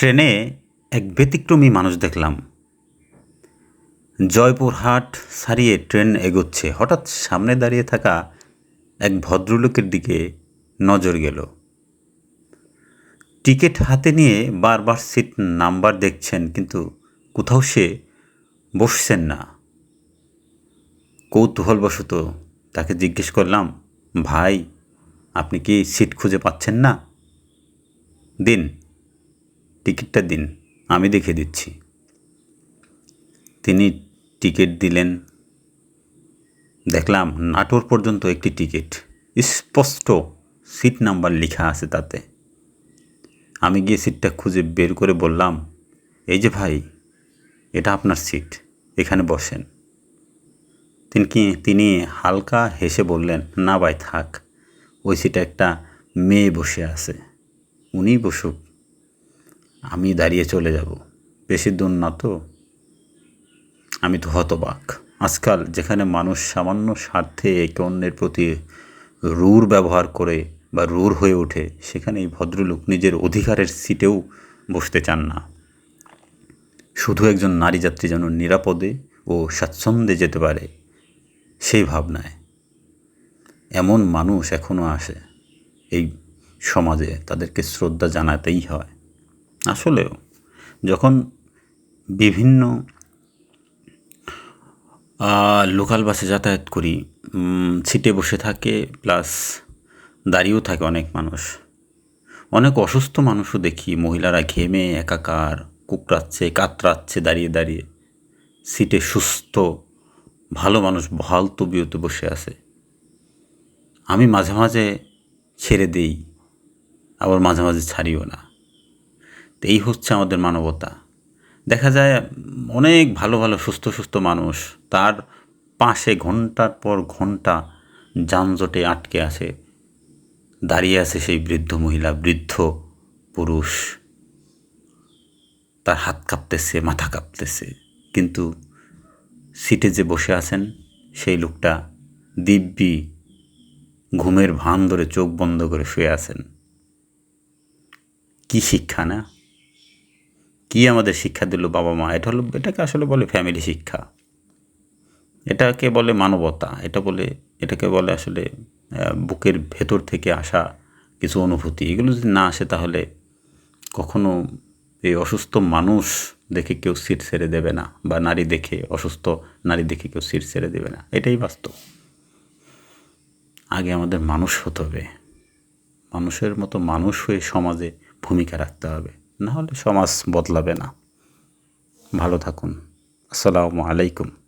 ট্রেনে এক ব্যতিক্রমী মানুষ দেখলাম। জয়পুরহাট সারিয়ে ট্রেন এগোচ্ছে। হঠাৎ সামনে দাঁড়িয়ে থাকা এক ভদ্রলোকের দিকে নজর গেল। টিকিট হাতে নিয়ে বারবার সিট নাম্বার দেখছেন, কিন্তু কোথাও সে বসছেন না। কৌতূহলবশত তাকে জিজ্ঞেস করলাম, ভাই, আপনি কি সিট খুঁজে পাচ্ছেন না? দিন টিকিটটা দিন, আমি দেখে দিচ্ছি। তিনি টিকিট দিলেন। দেখলাম নাটোর পর্যন্ত একটি টিকিট। স্পষ্ট সিট নাম্বার লেখা আছে তাতে। আমি গিয়ে সিটটা খুঁজে বের করে বললাম, এই যে ভাই, এটা আপনার সিট, এখানে বসেন। তিনি কি, তিনি হালকা হেসে বললেন, না ভাই, থাক, ওই সিটে একটা মেয়ে বসে আছে, উনিই বসুক। আমি দাঁড়িয়ে চলে যাব। বেশি দূর না তো? আমি তো হতবাক। আজকাল যেখানে মানুষ সামান্য স্বার্থে একে অন্যের প্রতি রূঢ় ব্যবহার করে বা রূঢ় হয়ে ওঠে সেখানে এই ভদ্রলোক নিজের অধিকারের সিটেও বসতে চান না। শুধু একজন নারী যাত্রী যেন নিরাপদে ও স্বাচ্ছন্দ্যে যেতে পারে, সেই ভাবনায়। এমন মানুষ এখনও আসে। এই সমাজে তাদেরকে শ্রদ্ধা জানাতেই হয়। আসলেও যখন বিভিন্ন লোকাল বাসে যাতায়াত করি সিটে বসে থাকে, প্লাস দাঁড়িয়েও থাকে অনেক মানুষ। অনেক অসুস্থ মানুষও দেখি, মহিলারা ঘেমে, একাকার, কুকড়াচ্ছে, কাতরাচ্ছে, দাঁড়িয়ে দাঁড়িয়ে। সিটে সুস্থ, ভালো মানুষ বহাল তবিয়তে বসে আছে। আমি মাঝে মাঝে ছেড়ে দেই, আবার মাঝে মাঝে ছাড়িও না। তো এই হচ্ছে আমাদের মানবতা। দেখা যায় অনেক ভালো ভালো সুস্থ সুস্থ মানুষ, তার পাশে ঘণ্টার পর ঘণ্টা যানজটে আটকে আছে। দাঁড়িয়ে আছে সেই বৃদ্ধ মহিলা, বৃদ্ধ পুরুষ। তার হাত কাঁপতেছে, মাথা কাঁপতেছে। কিন্তু সিটে যে বসে আছেন, সেই লোকটা দিব্যি ঘুমের ভান ধরে চোখ বন্ধ করে শুয়ে আছেন। কি শিক্ষা না? কি আমাদের শিক্ষা দিল বাবা মা? এটা হলো এটাকে আসলে বলে ফ্যামিলি শিক্ষা। এটাকে বলে মানবতা। এটা বলে এটাকে বলে আসলে বুকের ভেতর থেকে আসা কিছু অনুভূতি। এগুলো যদি না আসে তাহলে কখনো এই অসুস্থ মানুষ দেখে কেউ সিট ছেড়ে দেবে না, বা নারী দেখে অসুস্থ নারী দেখে কেউ সিট ছেড়ে দেবে না। এটাই বাস্তব। আগে আমাদের মানুষ হতে হবে। মানুষের মতো মানুষ হয়ে সমাজে ভূমিকা রাখতে হবে। না হলে সমাজ বদলাবে না। ভালো থাকুন। আসসালামু আলাইকুম।